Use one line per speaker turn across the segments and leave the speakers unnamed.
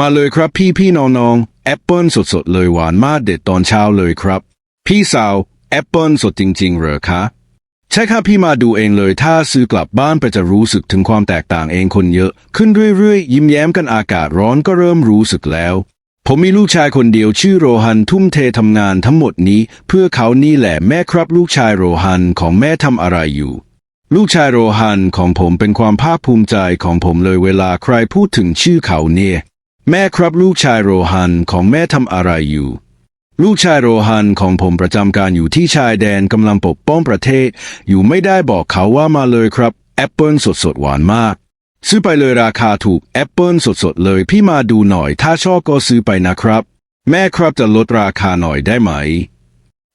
มาเลยครับพี่พี่น้องน้องแอปเปิลสดๆเลยหวานมากเด็ดตอนเช้าเลยครับ พี่สาวแอปเปิลสดจริง ๆ เหรอคะใช่ครับพี่มาดูเองเลย ถ้าซื้อกลับบ้านไปจะรู้สึกถึงความแตกต่างเองคนเยอะ ขึ้นเรื่อยๆ ยิ้มแย้มกันอากาศร้อนก็เริ่มรู้สึกแล้ว ผมมีลูกชายคนเดียวชื่อโรฮันทุ่มเททำงานทั้งหมดนี้ เพื่อเขานี่แหละแม่ครับลูกชายโรฮันของแม่ทำอะไรอยู่ ลูกชายโรฮันของผมเป็นความภาคภูมิใจของผมเลยเวลาใครพูดถึงชื่อเขาเนี่ย แม่ครับลูกชายโรฮันของแม่ทำอะไรอยู่ ลูกชายโรฮันของผมประจำการอยู่ที่ชายแดนกำลังปกป้องประเทศ อยู่ไม่ได้บอกเขาว่ามาเลยครับ แอปเปิลสดสดๆหวานมาก ซื้อไปเลยราคาถูกแอปเปิลสดสดๆเลยพี่มาดูหน่อยถ้าชอบก็ซื้อไปนะครับ แม่ครับจะลดราคาหน่อยได้ไหม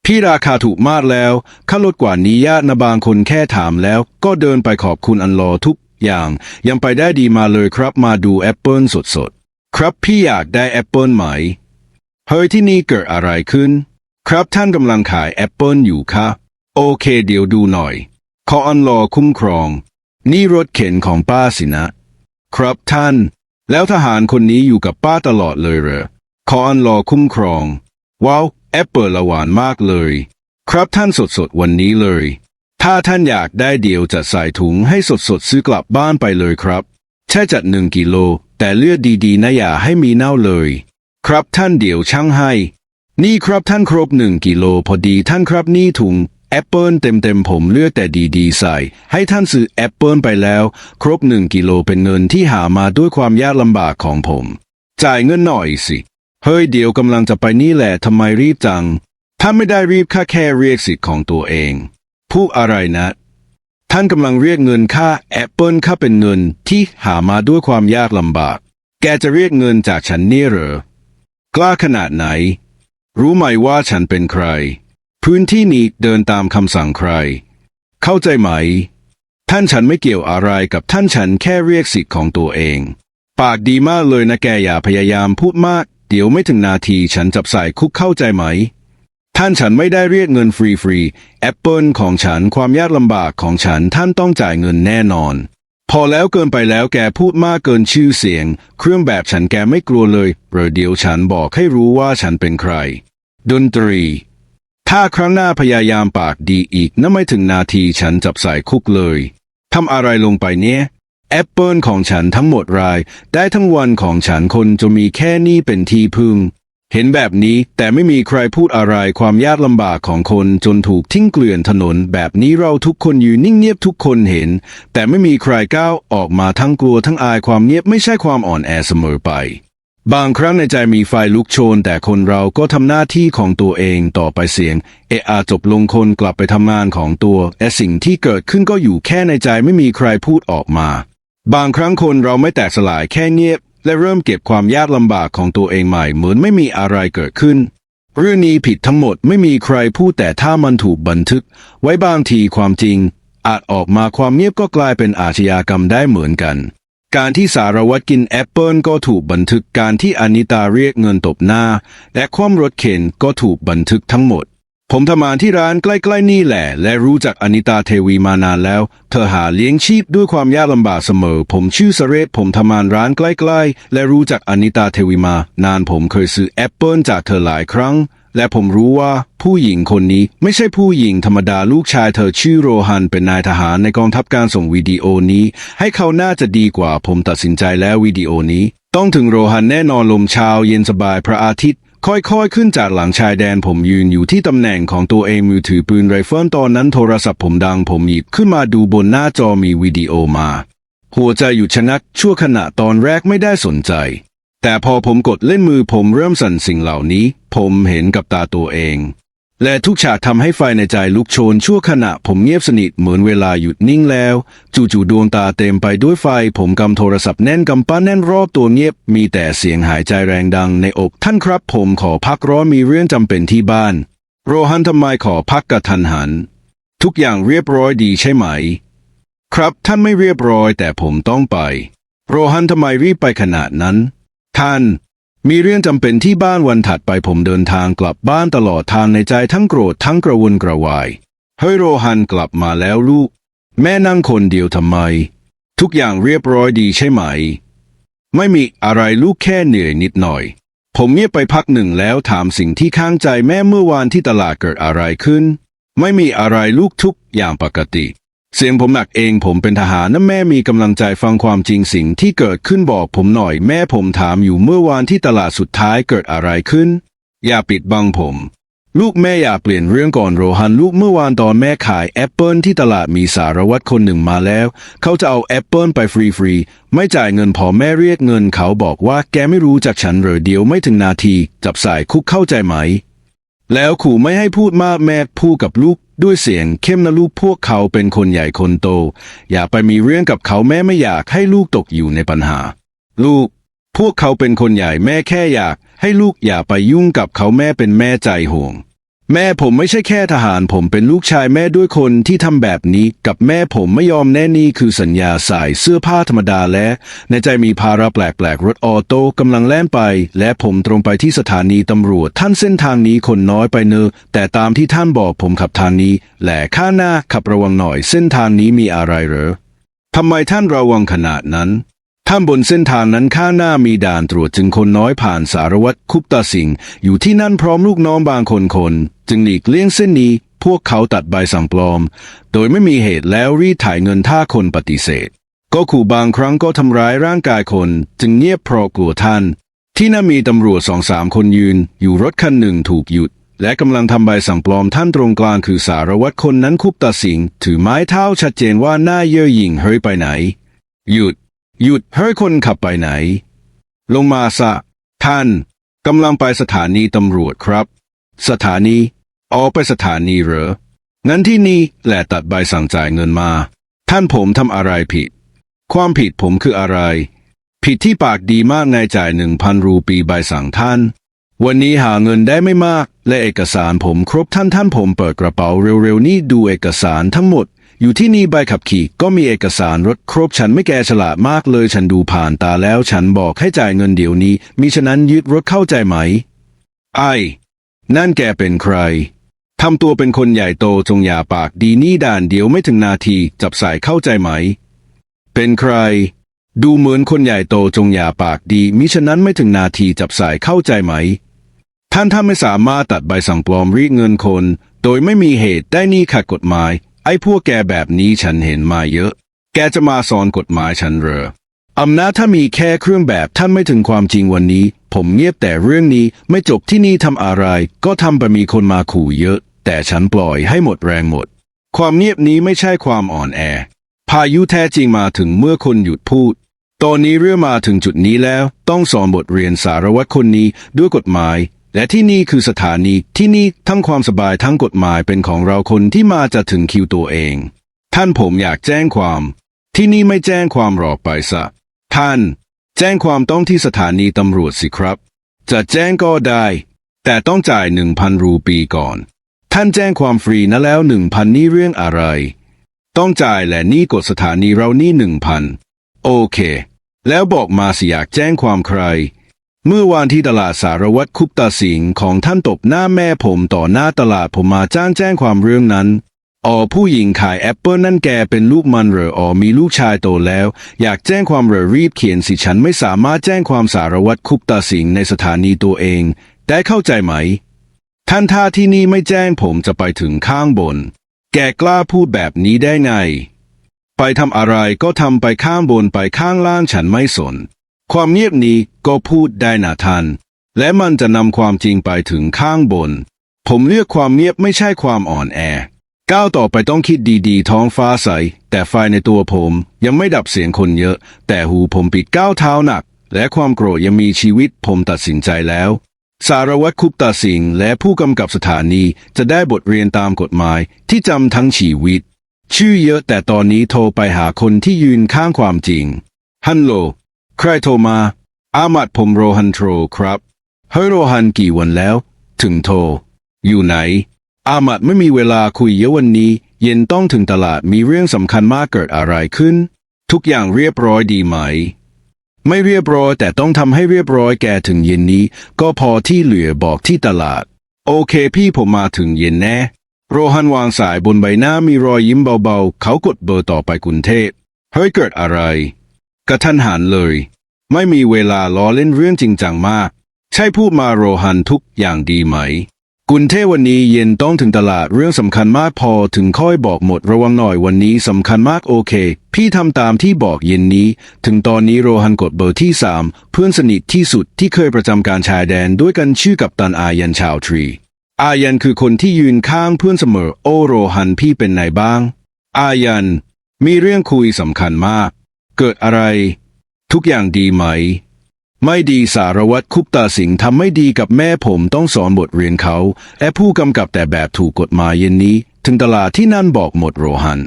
พี่ราคาถูกมากแล้วค่าลดกว่านี้ญาตินบางคนแค่ถามแล้ว ก็เดินไปขอบคุณอันรอทุกอย่างยังไปได้ดีมาเลยครับมาดูแอปเปิลสดสด ครับพี่อยากได้แอปเปิลไหม เฮ้ยที่นี่เกิดอะไรขึ้น ครับท่านกำลังขายแอปเปิลอยู่คะโอเคเดี๋ยวดูหน่อย ขออันรอคุ้มครอง นี่รถเข็นของป้าสินะ ครับท่าน แล้วทหารคนนี้อยู่กับป้าตลอดเลยเหรอ ขออันรอคุ้มครอง ว้าวแอปเปิลละหวานมากเลย ครับท่านสดสดวันนี้เลย ถ้าท่านอยากได้เดี๋ยวจะใส่ถุงให้สดสดซื้อกลับบ้านไปเลยครับ แช่จัดหนึ่งกิโล แต่เลือดดีๆนะอย่าให้มีเน่าเลย ครับท่านเดี๋ยวช่างให้ นี่ครับท่านครบหนึ่งกิโลพอดีท่านครับนี่ถุงแอปเปิลเต็มๆผมเลือกแต่ดีๆใส่ ให้ท่านซื้อแอปเปิลไปแล้ว ครบหนึ่งกิโลเป็นเงินที่หามาด้วยความยากลำบากของผม จ่ายเงินหน่อยสิเฮ้ยเดี๋ยวกำลังจะไปนี่แหละทำไมรีบจัง ถ้าไม่ได้รีบค่าแค่เรียกสิทธิ์ของตัวเองพูดอะไรนะ ท่านกำลังเรียกเงินค่าแอปเปิลค่าเป็นเงินที่หามาด้วยความยากลำบาก แกจะเรียกเงินจากฉันเนี่ยหรอกล้าขนาดไหน รู้ไหมว่าฉันเป็นใคร พื้นที่นี้เดินตามคำสั่งใคร เข้าใจไหม ท่านฉันไม่เกี่ยวอะไรกับท่านฉันแค่เรียกสิทธิ์ของตัวเอง ปากดีมากเลยนะแกอย่าพยายามพูดมาก เดี๋ยวไม่ถึงนาทีฉันจับใส่คุกเข้าใจไหม ท่านฉันไม่ได้เรียกเงินฟรีๆแอปเปิลของฉันความยากลำบากของฉันท่านต้องจ่ายเงินแน่นอน พอแล้วเกินไปแล้วแกพูดมากเกินชื่อเสียง เครื่องแบบฉันแกไม่กลัวเลยเดี๋ยวเดี๋ยวฉันบอกให้รู้ว่าฉันเป็นใคร ดนตรี ถ้าครั้งหน้าพยายามปากดีอีกนั่นไม่ถึงนาทีฉันจับใส่คุกเลยทำอะไรลงไปเนี่ยแอปเปิลของฉันทั้งหมดราย ได้ทั้งวันของฉันคนจะมีแค่นี้เป็นที่พึ่ง เห็นแบบนี้แต่ไม่มีใครพูดอะไรความยากลำบากของคนจนถูกทิ้งเกลื่อนถนน แบบนี้เราทุกคนอยู่นิ่งเงียบทุกคนเห็น แต่ไม่มีใครก้าวออกมาทั้งกลัวทั้งอายความเงียบไม่ใช่ความอ่อนแอเสมอไป บางครั้งในใจมีไฟลุกโชน แต่คนเราก็ทำหน้าที่ของตัวเองต่อไปเสียง เออาจบลงคนกลับไปทำงานของตัวแต่สิ่งที่เกิดขึ้นก็อยู่แค่ในใจไม่มีใครพูดออกมา บางครั้งคนเราไม่แตกสลายแค่เงียบ และเริ่มเก็บความยากลำบากของตัวเองใหม่เหมือนไม่มีอะไรเกิดขึ้น เรื่องนี้ผิดทั้งหมดไม่มีใครพูดแต่ถ้ามันถูกบันทึก ไว้บางทีความจริง อาจออกมาความเงียบก็กลายเป็นอาชญากรรมได้เหมือนกัน การที่สารวัตรกินแอปเปิลก็ถูกบันทึกการที่อนิตาเรียกเงินตบหน้า และความรถเข็นก็ถูกบันทึกทั้งหมด ผมทำงานที่ร้านใกล้ๆนี่แหละ และรู้จักอนิตาเทวีมานานแล้ว เธอหาเลี้ยงชีพด้วยความยากลำบากเสมอ ผมชื่อสเรศผมทำงานร้านใกล้ๆ และรู้จักอนิตาเทวีมา นานผมเคยซื้อแอปเปิลจากเธอหลายครั้ง และผมรู้ว่าผู้หญิงคนนี้ไม่ใช่ผู้หญิงธรรมดาลูกชายเธอชื่อโรฮันเป็นนายทหารในกองทัพการส่งวิดีโอนี้ ให้เขาน่าจะดีกว่าผมตัดสินใจแล้ววิดีโอนี้ ต้องถึงโรฮันแน่นอนลมเช้าเย็นสบายพระอาทิตย์ ค่อยๆ ขึ้นจากหลังชายแดนผมยืนอยู่ที่ตำแหน่งของตัวเองมือถือปืนไรเฟิลตอนนั้นโทรศัพท์ผมดังผมหยิบขึ้นมาดูบนหน้าจอมีวิดีโอมา หัวใจหยุดชะงักชั่วขณะตอนแรกไม่ได้สนใจ แต่พอผมกดเล่นมือผมเริ่มสั่นสิ่งเหล่านี้ ผมเห็นกับตาตัวเอง และทุกฉากทำให้ไฟในใจลุกโชนชั่วขณะผมเงียบสนิทเหมือนเวลาหยุดนิ่งแล้ว จู่ๆดวงตาเต็มไปด้วยไฟ ผมกำโทรศัพท์แน่นกำปั้นแน่นรอบตัวเงียบ มีแต่เสียงหายใจแรงดังในอกท่านครับ ผมขอพักร้อนมีเรื่องจำเป็นที่บ้าน โรฮันทำไมขอพักกะทันหัน ทุกอย่างเรียบร้อยดีใช่ไหม ครับท่านไม่เรียบร้อยแต่ผมต้องไป โรฮันทำไมรีบไปขนาดนั้น ท่าน มีเรื่องจำเป็นที่บ้านวันถัดไปผมเดินทางกลับบ้านตลอดทางในใจทั้งโกรธทั้งกระวนกระวายเฮ้ยโรฮันกลับมาแล้วลูก แม่นั่งคนเดียวทำไม ทุกอย่างเรียบร้อยดีใช่ไหม ไม่มีอะไรลูกแค่เหนื่อยนิดหน่อย ผมเงียบไปพักหนึ่งแล้วถามสิ่งที่ข้างใจแม่เมื่อวานที่ตลาดเกิดอะไรขึ้น ไม่มีอะไรลูกทุกอย่างปกติ เสียงผมหนักเองผมเป็นทหารนะแม่มีกำลังใจฟังความจริงสิ่งที่เกิดขึ้นบอกผมหน่อย แม่ผมถามอยู่เมื่อวานที่ตลาดสุดท้ายเกิดอะไรขึ้น อย่าปิดบังผม ลูกแม่อย่าเปลี่ยนเรื่องก่อนโรฮันลูกเมื่อวานตอนแม่ขายแอปเปิลที่ตลาดมีสารวัตรคนหนึ่งมาแล้ว เขาจะเอาแอปเปิลไปฟรีๆไม่จ่ายเงินพอแม่เรียกเงินเขาบอกว่าแกไม่รู้จักฉันเหรอเดียวไม่ถึงนาที จับสายคุกเข้าใจไหม แล้วขู่ไม่ให้พูดมากแม่พูดกับลูกด้วยเสียงเข้มนะลูกพวกเขาเป็นคนใหญ่คนโต อย่าไปมีเรื่องกับเขาแม่ไม่อยากให้ลูกตกอยู่ในปัญหา ลูก พวกเขาเป็นคนใหญ่แม่แค่อยาก ให้ลูกอย่าไปยุ่งกับเขาแม่เป็นแม่ใจห่วง แม่ผมไม่ใช่แค่ทหารผมเป็นลูกชายแม่ด้วยคนที่ทำแบบนี้กับแม่ผมไม่ยอมแน่นี่คือสัญญาใส่เสื้อผ้าธรรมดาและ ในใจมีภาระแปลกๆ รถออโต้กำลังแล่นไป และผมตรงไปที่สถานีตำรวจ ท่านเส้นทางนี้คนน้อยไปเนอะแต่ตามที่ท่านบอกผมขับทางนี้ แหละข้างหน้าขับระวังหน่อยเส้นทางนี้มีอะไรเหรอทำไมท่านระวังขนาดนั้นท่านบนเส้นทางนั้นข้างหน้ามีด่านตรวจจึงคนน้อยผ่านสารวัตรคุปตาสิงห์อยู่ที่นั่นพร้อมลูกน้องบางคนคน จึงหลีกเลี่ยงเส้นนี้พวกเขาตัดใบสั่งปลอม โดยไม่มีเหตุแล้วรีดถ่ายเงินถ้าคนปฏิเสธ ก็ขู่บางครั้งก็ทำร้ายร่างกายคน จึงเงียบเพราะกลัวท่าน ที่นั่นมีตำรวจสองสามคนยืน อยู่รถคันหนึ่งถูกหยุด และกำลังทำใบสั่งปลอมท่านตรงกลางคือสารวัตรคนนั้นคุปตาสิง ถือไม้เท้าชัดเจนว่าหน้าเย่อหยิ่งเฮ้ยไปไหน หยุด หยุดเฮ้ยคนขับไปไหน ลงมาซะท่านกำลังไปสถานีตำรวจครับ สถานี ออกไปสถานีเหรอ งั้นที่นี่แหละตัดใบสั่งจ่ายเงินมา ท่านผมทำอะไรผิด ความผิดผมคืออะไร ผิดที่ปากดีมากนายจ่ายหนึ่งพันรูปีใบสั่งท่าน วันนี้หาเงินได้ไม่มาก และเอกสารผมครบท่านท่านผมเปิดกระเป๋าเร็วๆนี่ดูเอกสารทั้งหมด อยู่ที่นี่ใบขับขี่ก็มีเอกสารรถครบฉันไม่แกฉลาดมากเลยฉันดูผ่านตาแล้วฉันบอกให้จ่ายเงินเดี๋ยวนี้ มิฉะนั้นยึดรถเข้าใจไหม ไอ้ นั่นแกเป็นใคร ทำตัวเป็นคนใหญ่โตจงอย่าปากดีนี่ด่านเดียวไม่ถึงนาทีจับสายเข้าใจไหม เป็นใคร ดูเหมือนคนใหญ่โตจงอย่าปากดี มิฉะนั้นไม่ถึงนาทีจับสายเข้าใจไหม ท่านถ้าไม่สามารถตัดใบสั่งปลอมรีดเงินคน โดยไม่มีเหตุได้นี่ขัดกฎหมาย ไอ้พวกแกแบบนี้ฉันเห็นมาเยอะ แกจะมาสอนกฎหมายฉันเหรออำนาจถ้ามีแค่เครื่องแบบท่านไม่ถึงความจริงวันนี้ ผมเงียบแต่เรื่องนี้ไม่จบที่นี่ทำอะไร ก็ทำไปมีคนมาขู่เยอะ แต่ฉันปล่อยให้หมดแรงหมด ความเงียบนี้ไม่ใช่ความอ่อนแอ พายุแท้จริงมาถึงเมื่อคนหยุดพูด ตอนนี้เรื่องมาถึงจุดนี้แล้ว ต้องสอนบทเรียนสารวัตรคนนี้ด้วยกฎหมาย และที่นี่คือสถานีที่นี่ทั้งความสบายทั้งกฎหมายเป็นของเราคนที่มาจะถึงคิวตัวเอง ท่านผมอยากแจ้งความ ที่นี่ไม่แจ้งความหรอกไปซะท่าน แจ้งความต้องที่สถานีตำรวจสิครับ จะแจ้งก็ได้ แต่ต้องจ่ายหนึ่งพันรูปีก่อน ท่านแจ้งความฟรีนะแล้วหนึ่งพันนี่เรื่องอะไร ต้องจ่ายและนี่กดสถานีเรานี่หนึ่งพันโอเค แล้วบอกมาสิอยากแจ้งความใคร เมื่อวานที่ตลาดสารวัตรคุปตาสิงห์ของท่านตบหน้าแม่ผมต่อหน้าตลาดผมมาจ้างแจ้งความเรื่องนั้น อ๋อผู้หญิงขายแอปเปิลนั่นแกเป็นลูกมันเหรออ๋อมีลูกชายโตแล้ว อยากแจ้งความเหรอรีบเขียนสิฉันไม่สามารถแจ้งความสารวัตรคุปตาสิงห์ในสถานีตัวเอง ได้เข้าใจไหม ท่านท่าที่นี่ไม่แจ้งผมจะไปถึงข้างบน แกกล้าพูดแบบนี้ได้ไง ไปทำอะไรก็ทำไปข้างบนไปข้างล่างฉันไม่สน ความเงียบนี้ก็พูดได้นะท่าน และมันจะนำความจริงไปถึงข้างบน ผมเลือกความเงียบไม่ใช่ความอ่อนแอ ก้าวต่อไปต้องคิดดีๆ ท้องฟ้าใส แต่ไฟในตัวผมยังไม่ดับเสียงคนเยอะ แต่หูผมปิดก้าวเท้าหนัก และความโกรธยังมีชีวิตผมตัดสินใจแล้ว สารวัตรคุปตาสิงห์และผู้กำกับสถานีจะได้บทเรียนตามกฎหมายที่จำทั้งชีวิต ชื่อเยอะแต่ตอนนี้โทรไปหาคนที่ยืนข้างความจริงฮัลโหลใครโทรมา อามัดผมโรฮันโทรครับเฮ้ยโรฮันกี่วันแล้ว ถึงโทร อยู่ไหน อามัดไม่มีเวลาคุยเยอะวันนี้ เย็นต้องถึงตลาดมีเรื่องสำคัญมากเกิดอะไรขึ้น ทุกอย่างเรียบร้อยดีไหม ไม่เรียบร้อยแต่ต้องทำให้เรียบร้อยแกถึงเย็นนี้ ก็พอที่เหลือบอกที่ตลาด โอเคพี่ผมมาถึงเย็นแน่โรฮันวางสายบนใบหน้ามีรอยยิ้มเบาๆ เขากดเบอร์ต่อไปกรุงเทพ เฮ้ยเกิดอะไร กระทันหันเลย ไม่มีเวลาล้อเล่นเรื่องจริงจังมาก ใช่พูดมาโรฮันทุกอย่างดีไหม กุนเทวันนี้เย็นต้องถึงตลาดเรื่องสำคัญมากพอถึงค่อยบอกหมดระวังหน่อยวันนี้สำคัญมากโอเค พี่ทำตามที่บอกเย็นนี้ ถึงตอนนี้โรฮันกดเบอร์ที่สามเพื่อนสนิทที่สุดที่เคยประจำการชายแดนด้วยกันชื่อกับตันอายันชาวทรี อายันคือคนที่ยืนข้างเพื่อนเสมอโอโรฮันพี่เป็นไงบ้าง อายัน มีเรื่องคุยสำคัญมาก เกิดอะไร ทุกอย่างดีไหม ไม่ดีสารวัตรคุปตาสิงห์ทำไม่ดีกับแม่ผมต้องสอนบทเรียนเขาแอบผู้กำกับแต่แบบถูกกฎหมายเย็นนี้ ถึงตลาดที่นั่นบอกหมดโรฮัน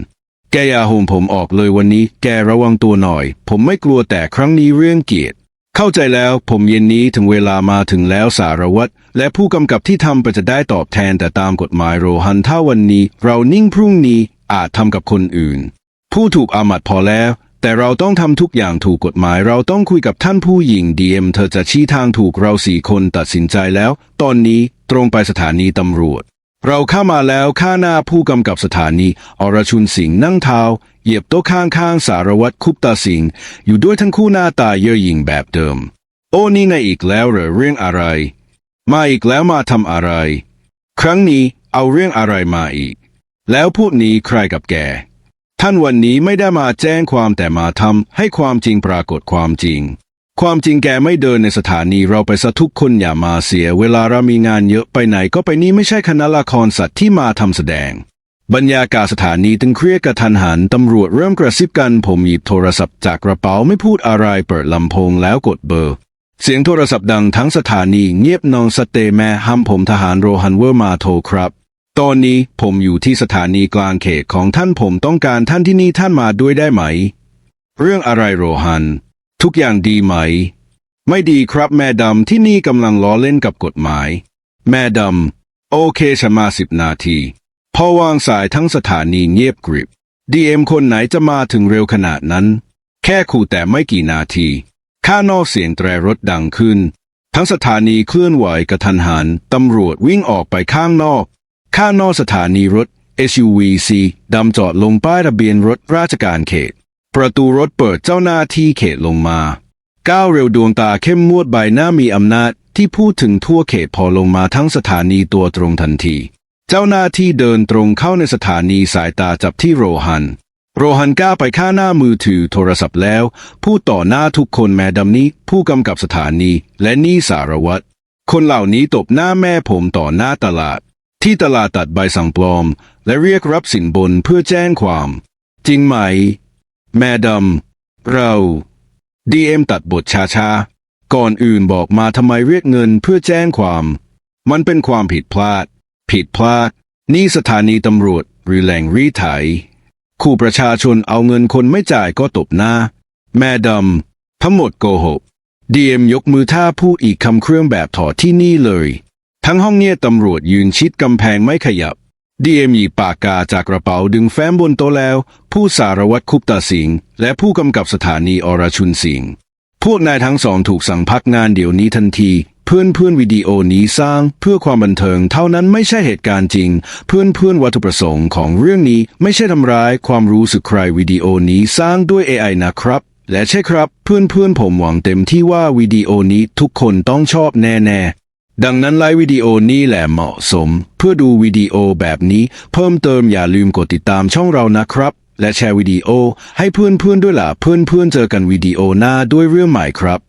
แกอย่าโหมผมออกเลยวันนี้ แกระวังตัวหน่อย ผมไม่กลัวแต่ครั้งนี้เรื่องเกียรติเข้าใจแล้วผมเย็นนี้ถึงเวลามาถึงแล้วสารวัตรและผู้กำกับที่ทำไปจะได้ตอบแทนแต่ตามกฎหมายโรฮันถ้าวันนี้ เรานิ่งพรุ่งนี้อาจทำกับคนอื่น ผู้ถูกอามัดพอแล้ว แต่เราต้องทำทุกอย่างถูกกฎหมายเราต้องคุยกับท่านผู้หญิงดีเอ็มเธอจะชี้ทางถูกเราสี่คนตัดสินใจแล้ว ตอนนี้ตรงไปสถานีตำรวจ เราเข้ามาแล้วข้าหน้าผู้กำกับสถานี อรชุนสิงห์นั่งเท้า เหยียบโต๊ะข้างๆสารวัตรคุปตาสิงห์อยู่ด้วยทั้งคู่หน้าตาเย่อหยิ่งแบบเดิม โอ้นี่ไงอีกแล้วเหรอเรื่องอะไร มาอีกแล้วมาทำอะไร ครั้งนี้เอาเรื่องอะไรมาอีก แล้วพวกนี้ใครกับแก ท่านวันนี้ไม่ได้มาแจ้งความแต่มาทำให้ความจริงปรากฏความจริง ความจริงแกไม่เดินในสถานีเราไปซะทุกคนอย่ามาเสีย เวลาเรามีงานเยอะไปไหนก็ไปนี่ไม่ใช่คณะละครสัตว์ที่มาทำแสดง บรรยากาศสถานีตึงเครียดกระทันหันตำรวจเริ่มกระซิบกันผมหยิบโทรศัพท์จากกระเป๋าไม่พูดอะไรเปิดลำโพงแล้วกดเบอร์ เสียงโทรศัพท์ดังทั้งสถานีเงียบนองสเตแม่ห้ามผมทหารโรฮันเวอร์มาโทรครับ ตอนนี้ผมอยู่ที่สถานีกลางเขตของท่านผมต้องการท่านที่นี่ท่านมาด้วยได้ไหม เรื่องอะไรโรฮัน ทุกอย่างดีไหม ไม่ดีครับแม่ดำที่นี่กำลังล้อเล่นกับกฎหมาย แม่ดำโอเคฉันมาสิบนาที พอวางสายทั้งสถานีเงียบกริบดีเอ็มคนไหนจะมาถึงเร็วขนาดนั้น แค่ขู่แต่ไม่กี่นาทีข้างนอกเสียงแตรรถดังขึ้น ทั้งสถานีเคลื่อนไหวกระทันหันตำรวจวิ่งออกไปข้างนอก ข้างนอกสถานีรถ SUV สีดำจอดลงป้ายทะเบียนรถราชการเขต ประตูรถเปิดเจ้าหน้าที่เขตลงมาก้าวเร็วดวงตาเข้มงวดใบหน้ามีอำนาจที่พูดถึงทั่วเขตพอลงมาทั้งสถานีตัวตรงทันที เจ้าหน้าที่เดินตรงเข้าในสถานีสายตาจับที่โรฮัน โรฮันก้าวไปข้างหน้ามือถือโทรศัพท์แล้ว พูดต่อหน้าทุกคนแม่ดำนี้ผู้กำกับสถานีและนี่สารวัตรคนเหล่านี้ตบหน้าแม่ผมต่อหน้าตลาด ที่ตลาดตัดใบสั่งปลอม และเรียกรับสินบนเพื่อแจ้งความ จริงไหม แม่ดำเราดีเอ็มตัดบทช้าๆก่อนอื่นบอกมาทำไมเรียกเงินเพื่อแจ้งความ มันเป็นความผิดพลาด ผิดพลาด นี่สถานีตำรวจหรือแหล่งรีไถขู่ประชาชนเอาเงินคนไม่จ่ายก็ตบหน้า แม่ดำทั้งหมดโกหกดีเอ็มยกมือท่าพูดอีกคำเครื่องแบบถอดที่นี่เลย ทั้งห้องเนี่ยตำรวจยืนชิดกำแพงไม่ขยับดีเอ็มหยิบปากกาจากกระเป๋าดึงแฟ้มบนโต๊ะแล้ว ผู้สารวัตรคุปตาสิงห์และผู้กำกับสถานีอรชุนสิงห์พวกนายทั้งสองถูกสั่งพักงานเดี๋ยวนี้ทันที เพื่อนเพื่อนวิดีโอนี้สร้างเพื่อความบันเทิงเท่านั้นไม่ใช่เหตุการณ์จริง เพื่อนเพื่อนวัตถุประสงค์ของเรื่องนี้ไม่ใช่ทำร้ายความรู้สึกใครวิดีโอนี้สร้างด้วย AI นะครับ และใช่ครับ เพื่อนเพื่อนผมหวังเต็มที่ว่าวิดีโอนี้ทุกคนต้องชอบแน่ๆ ดังนั้นไลฟ์วิดีโอนี้แหละเหมาะสม เพื่อดูวิดีโอแบบนี้ เพิ่มเติมอย่าลืมกดติดตามช่องเรานะครับ และแชร์วิดีโอให้เพื่อนๆด้วยล่ะเพื่อนๆเจอกันวิดีโอหน้าด้วยเรื่องใหม่ครับ